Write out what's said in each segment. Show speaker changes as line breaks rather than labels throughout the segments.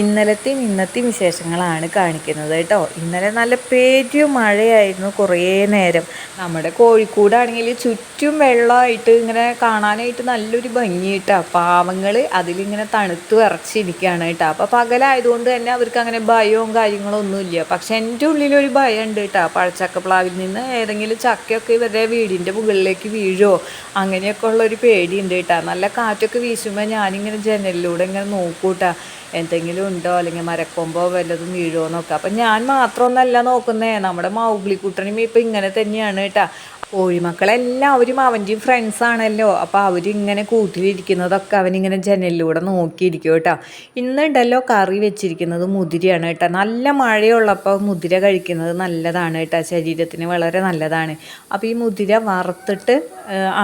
ഇന്നലത്തെയും ഇന്നത്തെയും വിശേഷങ്ങളാണ് കാണിക്കുന്നത് കേട്ടോ. ഇന്നലെ നല്ല പേരും മഴയായിരുന്നു കുറേ നേരം. നമ്മുടെ കോഴിക്കോടാണെങ്കിൽ ചുറ്റും വെള്ളമായിട്ട് ഇങ്ങനെ കാണാനായിട്ട് നല്ലൊരു ഭംഗി കേട്ടോ. പാവങ്ങൾ അതിലിങ്ങനെ തണുത്ത് വിറച്ചിരിക്കുകയാണ് കേട്ടോ. അപ്പോൾ പകലായതുകൊണ്ട് തന്നെ അവർക്ക് അങ്ങനെ ഭയവും കാര്യങ്ങളും ഒന്നുമില്ല പക്ഷെ എന്റെ ഉള്ളിലൊരു ഭയം ഉണ്ട് കേട്ടോ. പഴച്ചക്കപ്ലാവിൽ നിന്ന് ഏതെങ്കിലും ചക്കയൊക്കെ ഇവരുടെ വീടിന്റെ മുകളിലേക്ക് വീഴുമോ അങ്ങനെയൊക്കെ ഉള്ളൊരു പേടിയുണ്ട് കേട്ടോ. നല്ല കാറ്റൊക്കെ വീശുമ്പോൾ ഞാനിങ്ങനെ ജനലിലൂടെ ഇങ്ങനെ നോക്കൂട്ടാ എന്തെങ്കിലും ഉണ്ടോ? അല്ലെങ്കിൽ മരക്കൊമ്പോ വല്ലതും വീഴുമോ നോക്കാം അപ്പം ഞാൻ മാത്രമൊന്നല്ല നോക്കുന്നേ. നമ്മുടെ മൗഗ്ലിക്കുട്ടനും ഇപ്പം ഇങ്ങനെ തന്നെയാണ് കേട്ടോ. കോഴിമക്കളെല്ലാവരും അവന്റെയും ഫ്രണ്ട്സാണല്ലോ അപ്പോൾ അവരിങ്ങനെ കൂട്ടിലിരിക്കുന്നതൊക്കെ അവനിങ്ങനെ ജനലിലൂടെ നോക്കിയിരിക്കും കേട്ടോ. ഇന്നുണ്ടല്ലോ കറി വെച്ചിരിക്കുന്നത് മുതിരയാണ് കേട്ടോ. നല്ല മഴയുള്ളപ്പോൾ മുതിര കഴിക്കുന്നത് നല്ലതാണ് കേട്ടോ. ശരീരത്തിന് വളരെ നല്ലതാണ്. അപ്പോൾ ഈ മുതിര വറുത്തിട്ട്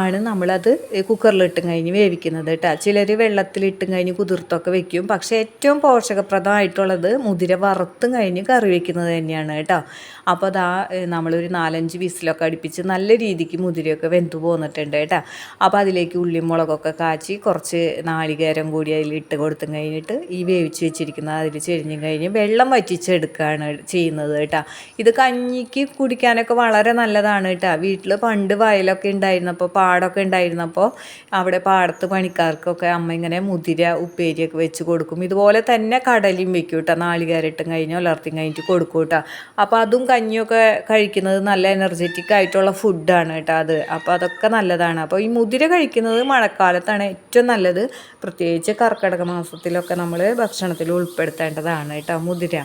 ആണ് നമ്മളത് കുക്കറിലിട്ടും കഴിഞ്ഞ് വേവിക്കുന്നത് കേട്ടോ. ചിലർ വെള്ളത്തിലിട്ടും കഴിഞ്ഞ് കുതിർത്തൊക്കെ വെക്കും. പക്ഷേ ഏറ്റവും പോഷകപ്രദമായിട്ടുള്ളത് മുതിര വറുത്തും കഴിഞ്ഞ് കറി വയ്ക്കുന്നത് തന്നെയാണ് കേട്ടോ. അപ്പോൾ അതാ നമ്മളൊരു നാലഞ്ച് വിസിലൊക്കെ അടുപ്പിച്ച് നല്ല രീതിക്ക് മുതിരയൊക്കെ വെന്തു പോന്നിട്ടുണ്ട് കേട്ടോ. അപ്പോൾ അതിലേക്ക് ഉള്ളിയും മുളകൊക്കെ കാച്ചി കുറച്ച് നാളികേരം കൂടി അതിൽ ഇട്ട് കൊടുത്തും കഴിഞ്ഞിട്ട് ഈ വേവിച്ച് വെച്ചിരിക്കുന്ന അതിൽ ചെരിഞ്ഞും കഴിഞ്ഞ് വെള്ളം വറ്റിച്ചെടുക്കുകയാണ് ചെയ്യുന്നത് കേട്ടോ. ഇത് കഞ്ഞിക്ക് കുടിക്കാനൊക്കെ വളരെ നല്ലതാണ് കേട്ടോ. വീട്ടിൽ പണ്ട് വയലൊക്കെ ഉണ്ടായിരുന്നപ്പോൾ പാടൊക്കെ ഉണ്ടായിരുന്നപ്പോൾ അവിടെ പാടത്ത് പണിക്കാർക്കൊക്കെ അമ്മ ഇങ്ങനെ മുതിര ഉപ്പേരിയൊക്കെ വെച്ച് കൊടുക്കും. ഇതുപോലെ തന്നെ കടലയും വെക്കും കേട്ടോ. നാളികേരട്ടും കഴിഞ്ഞ് ഉലർത്തിയും കഴിഞ്ഞിട്ട് കൊടുക്കും കേട്ടോ. അപ്പോൾ അതും കഞ്ഞിയൊക്കെ കഴിക്കുന്നത് നല്ല എനർജറ്റിക് ആയിട്ടുള്ള ഫുഡാണ് കേട്ടോ അത്. അപ്പോൾ അതൊക്കെ നല്ലതാണ്. അപ്പോൾ ഈ മുതിര കഴിക്കുന്നത് മഴക്കാലത്താണ് ഏറ്റവും നല്ലത്. പ്രത്യേകിച്ച് കർക്കിടക മാസത്തിലൊക്കെ നമ്മൾ ഭക്ഷണത്തിൽ ഉൾപ്പെടുത്തേണ്ടതാണ് കേട്ടോ മുതിര.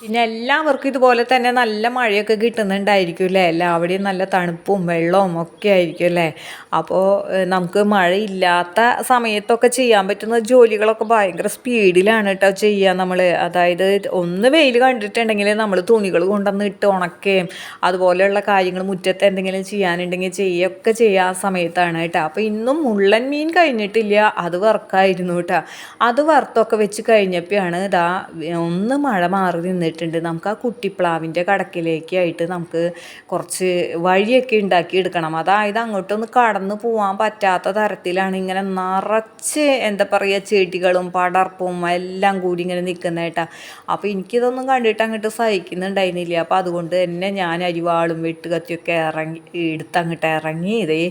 പിന്നെ എല്ലാവർക്കും ഇതുപോലെ തന്നെ നല്ല മഴയൊക്കെ കിട്ടുന്നുണ്ടായിരിക്കും അല്ലേ? എല്ലാവിടെയും നല്ല തണുപ്പും വെള്ളവും ഒക്കെ ആയിരിക്കും അല്ലേ? അപ്പോൾ നമുക്ക് മഴയില്ലാത്ത സമയത്തൊക്കെ ചെയ്യാൻ പറ്റുന്ന ജോലികളൊക്കെ ഭയങ്കര സ്പീഡിലാണ് കേട്ടോ ചെയ്യുക നമ്മൾ അതായത് ഒന്ന് വെയിൽ കണ്ടിട്ടുണ്ടെങ്കിൽ നമ്മൾ തുണികൾ കൊണ്ടുവന്ന് ഇട്ട് ഉണക്കുകയും അതുപോലെയുള്ള കാര്യങ്ങൾ മുറ്റത്ത് എന്തെങ്കിലും ചെയ്യാനുണ്ടെങ്കിൽ ചെയ്യുകയൊക്കെ ചെയ്യുക ആ സമയത്താണ് കേട്ടോ അപ്പോൾ ഇന്നും മുള്ളൻ മീൻ കഴിഞ്ഞിട്ടില്ല അത് വർക്കായിരുന്നു കേട്ടോ അത് വറുത്തൊക്കെ വെച്ച് കഴിഞ്ഞപ്പോഴാണ് ഇതാ ഒന്ന് മഴ മാറി നിന്നിട്ട് വന്നിട്ടുണ്ട്. നമുക്ക് ആ കുട്ടിപ്ലാവിന്റെ കടക്കിലേക്കായിട്ട് നമുക്ക് കുറച്ച് വഴിയൊക്കെ ഉണ്ടാക്കി എടുക്കണം. അതായത് അങ്ങോട്ടൊന്ന് കടന്നു പോകാൻ പറ്റാത്ത തരത്തിലാണ് ഇങ്ങനെ നിറച്ച് എന്താ പറയുക ചെടികളും പടർപ്പും എല്ലാം കൂടി ഇങ്ങനെ നിൽക്കുന്നേട്ടാ അപ്പോൾ എനിക്കിതൊന്നും കണ്ടിട്ട് അങ്ങോട്ട് സഹിക്കുന്നുണ്ടായിരുന്നില്ല. അപ്പോൾ അതുകൊണ്ട് തന്നെ ഞാൻ അരിവാളും വെട്ടുകത്തിയൊക്കെ ഇറങ്ങി എടുത്ത് അങ്ങോട്ട് ഇറങ്ങി ഇതേ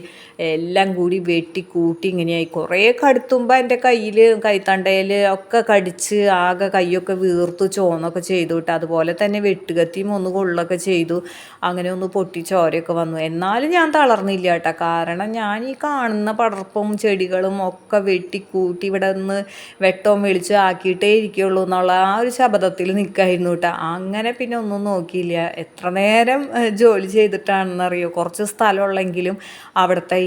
എല്ലാം കൂടി വെട്ടി കൂട്ടി ഇങ്ങനെയായി. കുറേ കടുത്തുമ്പോൾ എന്റെ കയ്യിൽ കൈത്തണ്ടയിൽ ഒക്കെ കടിച്ച് ആകെ കൈയൊക്കെ വീർത്തു ചോന്നൊക്കെ ചെയ്തു കേട്ടോ അതുപോലെ തന്നെ വെട്ടുകത്തിയും ഒന്ന് കൊള്ളൊക്കെ ചെയ്തു. അങ്ങനെ ഒന്ന് പൊട്ടി ചോരയൊക്കെ വന്നു. എന്നാലും ഞാൻ തളർന്നില്ല കേട്ടോ. കാരണം ഞാൻ ഈ കാണുന്ന പടർപ്പും ചെടികളും ഒക്കെ വെട്ടിക്കൂട്ടി ഇവിടെ നിന്ന് വെട്ടവും വെളിച്ച് ആക്കിയിട്ടേ ഇരിക്കുള്ളൂ എന്നുള്ള ആ ഒരു ശബ്ദത്തിൽ നിൽക്കായിരുന്നു കേട്ടോ. അങ്ങനെ പിന്നെ ഒന്നും നോക്കിയില്ല. എത്ര നേരം ജോലി ചെയ്തിട്ടാണെന്നറിയോ? കുറച്ച് സ്ഥലമുള്ളെങ്കിലും അവിടുത്തെ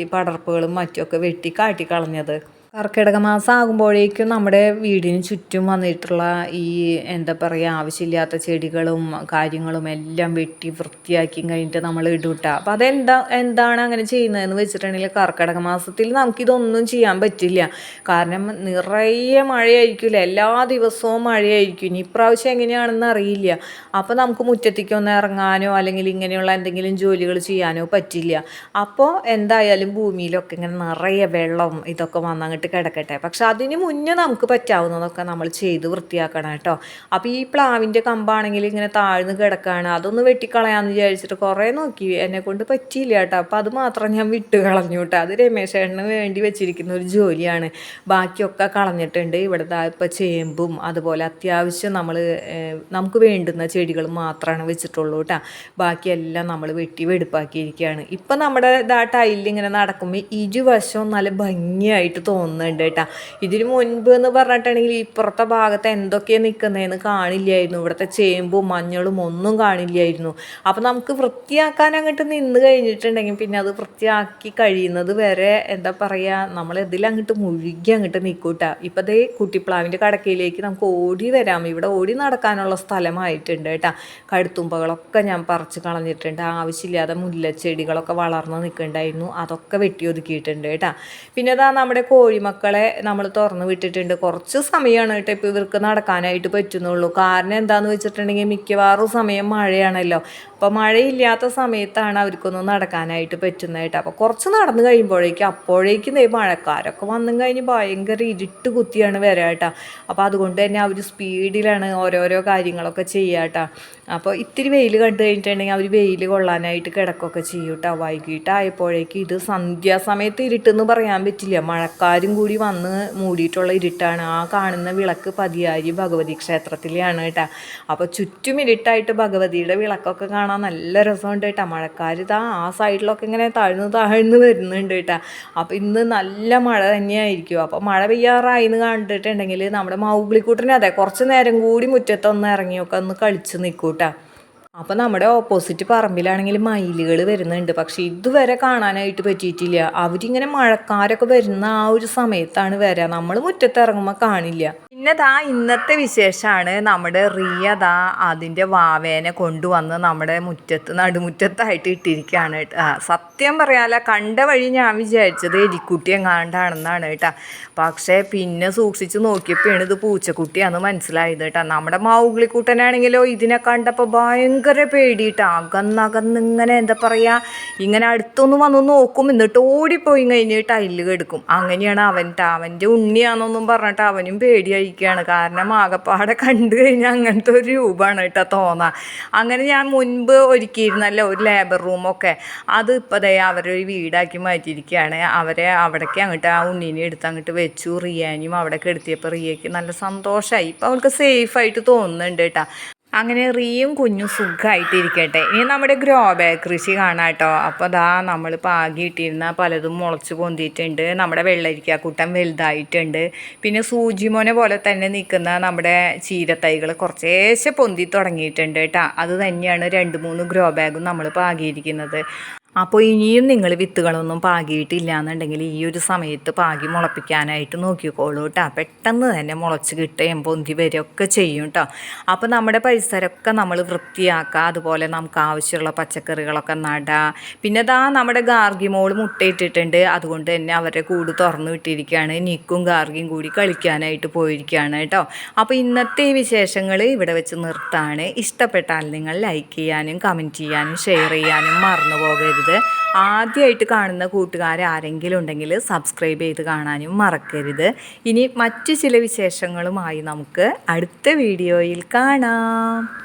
ഈ പടർപ്പുകളും മറ്റുമൊക്കെ വെട്ടി കാട്ടിക്കളഞ്ഞത്. കർക്കിടക മാസം ആകുമ്പോഴേക്കും നമ്മുടെ വീടിന് ചുറ്റും വന്നിട്ടുള്ള ഈ എന്താ പറയുക ആവശ്യമില്ലാത്ത ചെടികളും കാര്യങ്ങളും എല്ലാം വെട്ടി വൃത്തിയാക്കി കഴിഞ്ഞിട്ട് നമ്മൾ ഇടൂട്ട അപ്പം അതെന്താ എന്താണ് അങ്ങനെ ചെയ്യുന്നതെന്ന് വെച്ചിട്ടുണ്ടെങ്കിൽ കർക്കിടക മാസത്തിൽ നമുക്കിതൊന്നും ചെയ്യാൻ പറ്റില്ല. കാരണം നിറയെ മഴയായിരിക്കില്ല എല്ലാ ദിവസവും മഴയായിരിക്കും. ഇനി ഇപ്രാവശ്യം എങ്ങനെയാണെന്ന് അറിയില്ല. അപ്പോൾ നമുക്ക് മുറ്റത്തേക്കൊന്ന് ഇറങ്ങാനോ അല്ലെങ്കിൽ ഇങ്ങനെയുള്ള എന്തെങ്കിലും ജോലികൾ ചെയ്യാനോ പറ്റില്ല. അപ്പോൾ എന്തായാലും ഭൂമിയിലൊക്കെ ഇങ്ങനെ നിറയെ വെള്ളം ഇതൊക്കെ വന്നങ്ങോട്ട് ആയിട്ട് കിടക്കട്ടെ. പക്ഷെ അതിന് മുന്നേ നമുക്ക് പറ്റാവുന്നതൊക്കെ നമ്മൾ ചെയ്ത് വൃത്തിയാക്കണം കേട്ടോ. അപ്പോൾ ഈ പ്ലാവിന്റെ കമ്പാണെങ്കിൽ ഇങ്ങനെ താഴ്ന്ന് കിടക്കുകയാണ് അതൊന്ന് വെട്ടിക്കളയാന്ന് വിചാരിച്ചിട്ട് കുറേ നോക്കി. എന്നെ കൊണ്ട് പറ്റിയില്ല കേട്ടോ. അപ്പോൾ അത് മാത്രം ഞാൻ വിട്ട് കളഞ്ഞു കേട്ടോ. അത് രമേശേട്ടന് വേണ്ടി വെച്ചിരിക്കുന്ന ഒരു ജോലിയാണ്. ബാക്കിയൊക്കെ കളഞ്ഞിട്ടുണ്ട്. ഇവിടുത്തെ ഇപ്പോൾ ചേമ്പും അതുപോലെ അത്യാവശ്യം നമ്മൾ നമുക്ക് വേണ്ടുന്ന ചെടികൾ മാത്രമാണ് വെച്ചിട്ടുള്ളൂ കേട്ടോ. ബാക്കിയെല്ലാം നമ്മൾ വെട്ടി വെടുപ്പാക്കിയിരിക്കുകയാണ്. ഇപ്പം നമ്മുടെ ഇതാ ടൈലിൽ ഇങ്ങനെ നടക്കുമ്പോൾ ഇരുവശവും നല്ല ഭംഗിയായിട്ട് തോന്നും തോന്നുന്നുണ്ട് കേട്ടോ. ഇതിന് മുൻപ് എന്ന് പറഞ്ഞിട്ടുണ്ടെങ്കിൽ ഇപ്പുറത്തെ ഭാഗത്ത് എന്തൊക്കെയാണ് നിൽക്കുന്നതെന്ന് കാണില്ലായിരുന്നു. ഇവിടുത്തെ ചേമ്പും മഞ്ഞളും ഒന്നും കാണില്ലായിരുന്നു. അപ്പോൾ നമുക്ക് വൃത്തിയാക്കാൻ അങ്ങോട്ട് നിന്ന് കഴിഞ്ഞിട്ടുണ്ടെങ്കിൽ പിന്നെ അത് വൃത്തിയാക്കി കഴിയുന്നത് വരെ എന്താ പറയുക നമ്മൾ ഇതിലങ്ങോട്ട് മുഴുകി അങ്ങോട്ട് നിൽക്കൂട്ട ഇപ്പം അതേ കുട്ടിപ്ലാവിന്റെ കടക്കയിലേക്ക് നമുക്ക് ഓടി വരാം. ഇവിടെ ഓടി നടക്കാനുള്ള സ്ഥലമായിട്ടുണ്ട് കേട്ടോ. കടുത്തുമ്പകളൊക്കെ ഞാൻ പറിച്ച് കളഞ്ഞിട്ടുണ്ട്. ആവശ്യമില്ലാതെ മുല്ലച്ചെടികളൊക്കെ വളർന്ന് നിൽക്കുന്നുണ്ടായിരുന്നു അതൊക്കെ വെട്ടി ഒതുക്കിയിട്ടുണ്ട് കേട്ടോ. പിന്നെ അതാ നമ്മുടെ കോഴി കോഴിമക്കളെ നമ്മൾ തുറന്നു വിട്ടിട്ടുണ്ട്. കുറച്ച് സമയമാണ് കേട്ടോ ഇപ്പോൾ ഇവർക്ക് നടക്കാനായിട്ട് പറ്റുന്നുള്ളൂ. കാരണം എന്താണെന്ന് വെച്ചിട്ടുണ്ടെങ്കിൽ മിക്കവാറും സമയം മഴയാണല്ലോ. അപ്പോൾ മഴയില്ലാത്ത സമയത്താണ് അവർക്കൊന്നും നടക്കാനായിട്ട് പറ്റുന്നത് കേട്ടോ. അപ്പോൾ കുറച്ച് നടന്നു കഴിയുമ്പോഴേക്കും അപ്പോഴേക്കും മഴക്കാരൊക്കെ വന്നും കഴിഞ്ഞ് ഭയങ്കര ഇരുട്ട് കുത്തിയാണ് വരിക കേട്ടോ. അപ്പോൾ അതുകൊണ്ട് തന്നെ അവർ സ്പീഡിലാണ് ഓരോരോ കാര്യങ്ങളൊക്കെ ചെയ്യുക കേട്ടോ. അപ്പോൾ ഇത്തിരി വെയിൽ കണ്ടു കഴിഞ്ഞിട്ടുണ്ടെങ്കിൽ അവർ വെയിൽ കൊള്ളാനായിട്ട് കിടക്കുകയൊക്കെ ചെയ്യും കേട്ടോ. വൈകിട്ടായപ്പോഴേക്കും ഇത് സന്ധ്യാസമയത്ത് ഇരുട്ടെന്ന് പറയാൻ പറ്റില്ല. മഴക്കാരും കൂടി വന്ന് മൂടിയിട്ടുള്ള ഇരുട്ടാണ്. ആ കാണുന്ന വിളക്ക് പതിയാരി ഭഗവതി ക്ഷേത്രത്തിലെയാണ് കേട്ടോ. അപ്പോൾ ചുറ്റും ഇരുട്ടായിട്ട് ഭഗവതിയുടെ വിളക്കൊക്കെ കാണാൻ നല്ല രസമുണ്ട് കേട്ടോ. മഴക്കാലത്ത് ആ സൈഡിലൊക്കെ ഇങ്ങനെ താഴ്ന്നു താഴ്ന്നു വരുന്നുണ്ട് കേട്ടോ. അപ്പോൾ ഇന്ന് നല്ല മഴ തന്നെയായിരിക്കും. അപ്പോൾ മഴ പെയ്യാറായി എന്ന് കണ്ടിട്ടുണ്ടെങ്കിൽ നമ്മുടെ മൗഗ്ലിക്കൂട്ടനെ അതെ കുറച്ച് നേരം കൂടി മുറ്റത്തൊന്ന് ഇറങ്ങിയൊക്കെ ഒന്ന് കളിച്ച് നിൽക്കൂട്ടാ അപ്പോൾ നമ്മുടെ ഓപ്പോസിറ്റ് പറമ്പിലാണെങ്കിൽ മയിലുകൾ വരുന്നുണ്ട്. പക്ഷേ ഇതുവരെ കാണാനായിട്ട് പറ്റിയിട്ടില്ല. അവരിങ്ങനെ മഴക്കാരൊക്കെ വരുന്ന ആ ഒരു സമയത്താണ് വരിക നമ്മൾ മുറ്റത്ത് ഇറങ്ങുമ്പോൾ കാണില്ല. പിന്നെ ദാ ഇന്നത്തെ വിശേഷമാണ് നമ്മുടെ റിയ ദാ അതിന്റെ വാവേനെ കൊണ്ടുവന്ന് നമ്മുടെ മുറ്റത്ത് നടുമുറ്റത്തായിട്ട് ഇട്ടിരിക്കുകയാണ് കേട്ടോ. സത്യം പറയാല കണ്ട വഴി ഞാൻ വിചാരിച്ചത് എലിക്കുട്ടി എങ്ങാണ്ടാണെന്നാണ് കേട്ടോ. പക്ഷേ പിന്നെ സൂക്ഷിച്ച് നോക്കിയപ്പോഴാണ് ഇത് പൂച്ചക്കുട്ടിയാന്ന് മനസ്സിലായത് കേട്ടോ. നമ്മുടെ മൗഗ്ലിക്കുട്ടനാണെങ്കിലോ ഇതിനെ കണ്ടപ്പോൾ ഭയങ്കര പേടിയിട്ടാ. അകന്നകന്ന് ഇങ്ങനെ എന്താ പറയുക ഇങ്ങനെ അടുത്തൊന്ന് വന്ന് നോക്കും എന്നിട്ട് ഓടിപ്പോയി കഴിഞ്ഞ് ടൈലിൽ കെടുക്കും. അങ്ങനെയാണ് അവൻ. അവന്റെ ഉണ്ണിയാണെന്നൊന്നും പറഞ്ഞിട്ട് അവനും പേടിയായിരിക്കുകയാണ് കാരണം ആകപ്പാടെ കണ്ടു കഴിഞ്ഞാൽ അങ്ങനത്തെ ഒരു രൂപമാണ് കേട്ടോ തോന്നാ. അങ്ങനെ ഞാൻ മുൻപ് ഒരുക്കിയിരുന്നല്ലോ ഒരു ലേബർ റൂമൊക്കെ അത് ഇപ്പോൾ ദേ അവരൊരു വീടാക്കി മാറ്റിയിരിക്കുകയാണ്. അവരെ അവിടേക്ക് അങ്ങോട്ട് ആ ഉണ്ണീനെ എടുത്ത് അങ്ങോട്ട് വെച്ചു റിയാനിയും അവിടെ കെടുത്തിയപ്പോൾ റിയയ്ക്ക് നല്ല സന്തോഷമായി ഇപ്പോൾ അവൾക്ക് സേഫായിട്ട് തോന്നുന്നുണ്ട് കേട്ടോ. അങ്ങനെ റീയും കുഞ്ഞും സുഖമായിട്ട് ഇരിക്കട്ടെ ഇനി നമ്മുടെ ഗ്രോ ബാഗ് കൃഷി കാണാം കേട്ടോ അപ്പോൾ ദാ നമ്മൾ പാകിയിട്ടിരുന്ന പലതും മുളച്ച് പൊന്തിയിട്ടുണ്ട്. നമ്മുടെ വെള്ളരിക്കാക്കൂട്ടം വലുതായിട്ടുണ്ട്. പിന്നെ സൂചിമോനെ പോലെ തന്നെ നിൽക്കുന്ന നമ്മുടെ ചീരത്തൈകൾ കുറച്ചേശ്ശെ പൊന്തി തുടങ്ങിയിട്ടുണ്ട് കേട്ടോ. അത് തന്നെയാണ് രണ്ട് മൂന്ന് ഗ്രോ ബാഗും നമ്മൾ പാകിയിരിക്കുന്നത്. അപ്പോൾ ഇനിയും നിങ്ങൾ വിത്തുകളൊന്നും പാകിയിട്ടില്ല എന്നുണ്ടെങ്കിൽ ഈ ഒരു സമയത്ത് പാകി മുളപ്പിക്കാനായിട്ട് നോക്കിക്കോളൂ കേട്ടോ. പെട്ടെന്ന് തന്നെ മുളച്ച് കിട്ടുകയും പൊന്തി വരികയൊക്കെ ചെയ്യും കേട്ടോ. അപ്പോൾ നമ്മുടെ പരിസരമൊക്കെ നമ്മൾ വൃത്തിയാക്കുക അതുപോലെ നമുക്ക് ആവശ്യമുള്ള പച്ചക്കറികളൊക്കെ നടുക പിന്നെ ദാ നമ്മുടെ ഗാർഗി മോൾ മുട്ടയിട്ടിട്ടുണ്ട്. അതുകൊണ്ട് തന്നെ അവരുടെ കൂട് തുറന്നു വിട്ടിരിക്കുകയാണ്. നിക്കും ഗാർഗിയും കൂടി കളിക്കാനായിട്ട് പോയിരിക്കുകയാണ് കേട്ടോ. അപ്പോൾ ഇന്നത്തെ ഈ വിശേഷങ്ങൾ ഇവിടെ വെച്ച് നിർത്താണ്. ഇഷ്ടപ്പെട്ടാൽ നിങ്ങൾ ലൈക്ക് ചെയ്യാനും കമന്റ് ചെയ്യാനും ഷെയർ ചെയ്യാനും മറന്നു പോകരുത്. ആദ്യമായിട്ട് കാണുന്ന കൂട്ടുകാർ ആരെങ്കിലും ഉണ്ടെങ്കിൽ സബ്സ്ക്രൈബ് ചെയ്ത് കാണാനും മറക്കരുത്. ഇനി മറ്റു ചില വിശേഷങ്ങളുമായി നമുക്ക് അടുത്ത വീഡിയോയിൽ കാണാം.